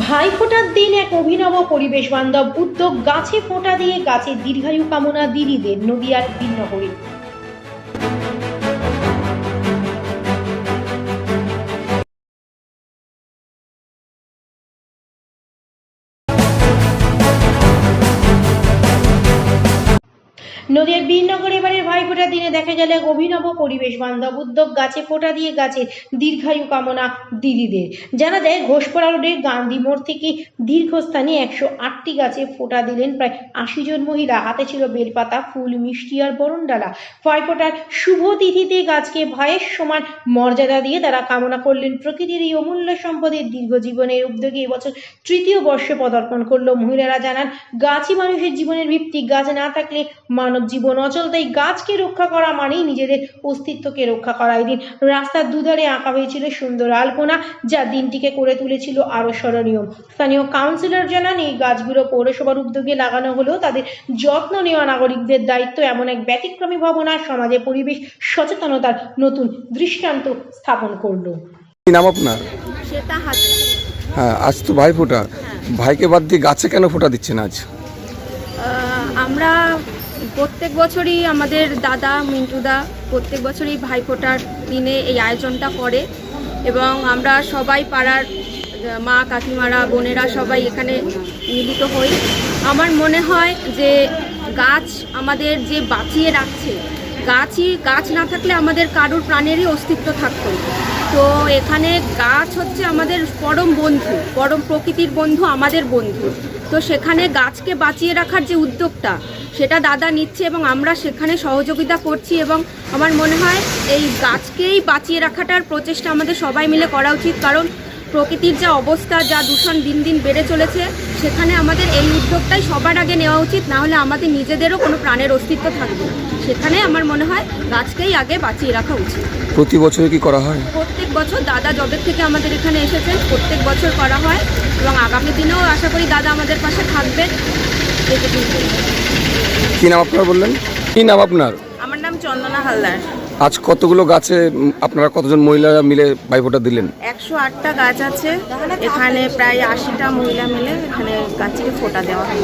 ভাইফোঁটার দিন এক অভিনব পরিবেশ বান্ধব উদ্যোগ গাছে ফোঁটা দিয়ে গাছের দীর্ঘায়ু কামনা দিদিদের নদিয়ার বিন্নহরি নদীর বীরনগর এবারের ভাইফোঁটার দিনে দেখা গেল অভিনব পরিবেশ। বান্ধব উদ্যোগ, গাছে ফোঁটা দিয়ে গাছের দীর্ঘায়ু কামনা দিদিদের। জানা যায়, ঘোষপাড়া রোডের গান্ধী মোড় থেকে দীর্ঘস্থানে একশো আটটি গাছে ফোঁটা দিলেন প্রায় আশি জন মহিলা। হাতে ছিল বেলপাতা, ফুল, মিষ্টি আর বরণডালা। ভাইফোঁটার শুভ তিথিতে গাছকে ভয়ের সমান মর্যাদা দিয়ে তারা কামনা করলেন। প্রকৃতির এই অমূল্য সম্পদের দীর্ঘ জীবনের উদ্যোগে এবছর তৃতীয় বর্ষে পদার্পণ করল। মহিলারা জানান, গাছই মানুষের জীবনের ভিত্তি। গাছ না থাকলে মানব জীবন অচল তাই গাছকে রক্ষা করা মানেই নিজেদের অস্তিত্বকে রক্ষা করা। এদিন রাস্তার দুধারে আঁকা হয়েছিল সুন্দর আলপনা যা দিনটিকে করে তুলেছিল আরও স্মরণীয়। স্থানীয় কাউন্সিলর জানান এই গাছগুলো পৌরসভার উদ্যোগে লাগানো হলেও তাদের যত্ন নেওয়া নাগরিকদের দায়িত্ব এমন এক ব্যতিক্রমী ভাবনা সমাজে পরিবেশ সচেতনতার নতুন দৃষ্টান্ত স্থাপন করল। কি নাম আপনার? হ্যাঁ আজ তো ভাই ফোটা। ভাইকে বাদ দিয়ে গাছে কেন ফোটা দিচ্ছেন আজ? আহ, আমরা প্রত্যেক বছরই আমাদের দাদা, মিন্টুদা প্রত্যেক বছরই ভাইফোঁটার দিনে এই আয়োজনটা করে এবং আমরা সবাই পাড়ার মা, কাকিমারা, বোনেরা সবাই এখানে মিলিত হই। আমার মনে হয় যে গাছ আমাদের যে বাঁচিয়ে রাখছে, গাছই, গাছ না থাকলে আমাদের কারুর প্রাণেরই অস্তিত্ব থাকতো। তো এখানে গাছ হচ্ছে আমাদের পরম বন্ধু, পরম প্রকৃতির বন্ধু, আমাদের বন্ধু। তো সেখানে গাছকে বাঁচিয়ে রাখার যে উদ্যোগটা সেটা দাদা নিচ্ছে এবং আমরা সেখানে সহযোগিতা করছি এবং আমার মনে হয় এই গাছকেই বাঁচিয়ে রাখাটার প্রচেষ্টা আমাদের সবাই মিলে করা উচিত। কারণ প্রকৃতির যা অবস্থা যা দূষণ দিন দিন বেড়ে চলেছে সেখানে আমাদের এই উদ্যোগটাই সবার আগে নেওয়া উচিত। না হলে আমাদের নিজেদেরও কোনো প্রাণের অস্তিত্ব থাকবে সেখানে আমার মনে হয় গাছকেই আগে বাঁচিয়ে রাখা উচিত। প্রতি বছর কি করা হয়? প্রত্যেক বছর দাদা জবের থেকে আমাদের এখানে এসেছেন প্রত্যেক বছর করা হয় এবং আগামী দিনেও আশা করি দাদা আমাদের পাশে থাকবেন। কি নাম আপনার বললেন? কি নাম আপনার? আমার নাম চন্দনা হালদার। আজ কতগুলো গাছে আপনারা কতজন মহিলারা মিলে বাইপোটা দিলেন? একশো আটটা গাছ আছে। এখানে প্রায় আশিটা মহিলা মিলে এখানে গাছকে ফোটা দেওয়া হয়।